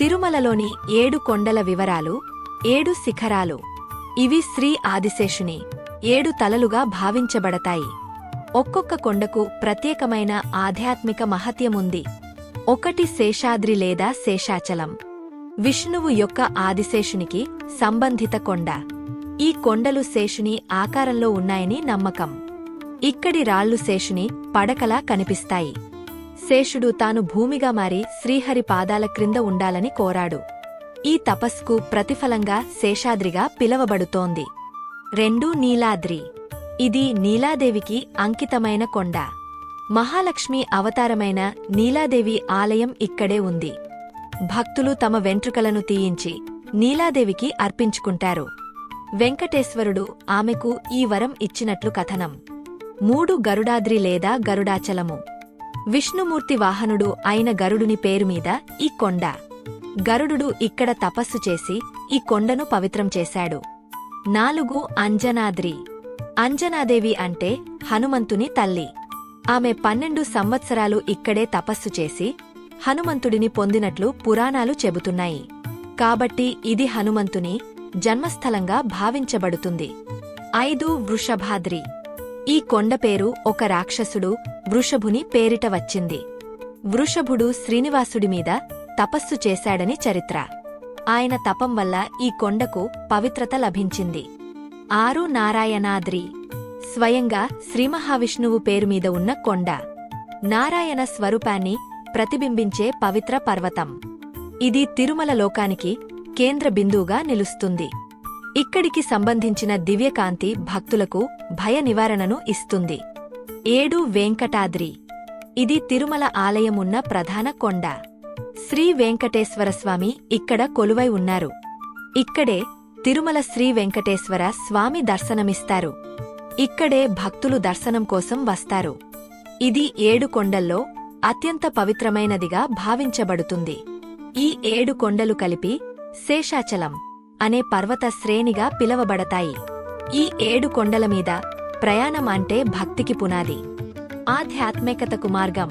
తిరుమలలోని ఏడు కొండల వివరాలు ఏడు శిఖరాలు. ఇవి శ్రీ ఆదిశేషుని ఏడు తలలుగా భావించబడతాయి. ఒక్కొక్క కొండకు ప్రత్యేకమైన ఆధ్యాత్మిక మహత్యముంది. ఒకటి శేషాద్రి లేదా శేషాచలం. విష్ణువు యొక్క ఆదిశేషునికి సంబంధిత కొండ. ఈ కొండలు శేషుని ఆకారంలో ఉన్నాయని నమ్మకం. ఇక్కడి రాళ్ళు శేషుని పడకలా కనిపిస్తాయి. శేషుడు తాను భూమిగా మారి శ్రీహరి పాదాల క్రింద ఉండాలని కోరాడు. ఈ తపస్సుకు ప్రతిఫలంగా శేషాద్రిగా పిలవబడుతోంది. రెండు నీలాద్రి. ఇది నీలాదేవికి అంకితమైన కొండ. మహాలక్ష్మి అవతారమైన నీలాదేవి ఆలయం ఇక్కడే ఉంది. భక్తులు తమ వెంట్రుకలను తీయించి నీలాదేవికి అర్పించుకుంటారు. వెంకటేశ్వరుడు ఆమెకు ఈ వరం ఇచ్చినట్లు కథనం. మూడు గరుడాద్రి లేదా గరుడాచలము. విష్ణుమూర్తి వాహనుడు అయిన గరుడుని పేరు మీద ఈ కొండ. గరుడు ఇక్కడ తపస్సు చేసి ఈ కొండను పవిత్రం చేశాడు. నాలుగు అంజనాద్రి. అంజనాదేవి అంటే హనుమంతుని తల్లి. ఆమె పన్నెండు సంవత్సరాలు ఇక్కడే తపస్సు చేసి హనుమంతుడిని పొందినట్లు పురాణాలు చెబుతున్నాయి. కాబట్టి ఇది హనుమంతుని జన్మస్థలంగా భావించబడుతుంది. ఐదు వృషభాద్రి. ఈ కొండ పేరు ఒక రాక్షసుడు వృషభుని పేరిట వచ్చింది. వృషభుడు శ్రీనివాసుడి మీద తపస్సు చేశాడని చరిత్ర. ఆయన తపం వల్ల ఈ కొండకు పవిత్రత లభించింది. ఆరు నారాయణాద్రి స్వయంగా శ్రీమహావిష్ణువు పేరుమీద ఉన్న కొండ. నారాయణ స్వరూపాన్ని ప్రతిబింబించే పవిత్ర పర్వతం. ఇది తిరుమల లోకానికి కేంద్ర బిందువుగా నిలుస్తుంది. ఇక్కడికి సంబంధించిన దివ్యకాంతి భక్తులకు భయ నివారణను ఇస్తుంది. ఏడు వెంకటాద్రి. ఇది తిరుమల ఆలయమున్న ప్రధాన కొండ. శ్రీ వెంకటేశ్వరస్వామి ఇక్కడ కొలువై ఉన్నారు. ఇక్కడే తిరుమల శ్రీ వెంకటేశ్వర స్వామి దర్శనమిస్తారు. ఇక్కడే భక్తులు దర్శనం కోసం వస్తారు. ఇది ఏడు కొండల్లో అత్యంత పవిత్రమైనదిగా భావించబడుతుంది. ఈ ఏడు కొండలు కలిపి శేషాచలం అనే పర్వత శ్రేణిగా పిలవబడతాయి. ఈ ఏడు కొండల మీద ప్రయాణం అంటే భక్తికి పునాది. ఆధ్యాత్మికతకు మార్గం.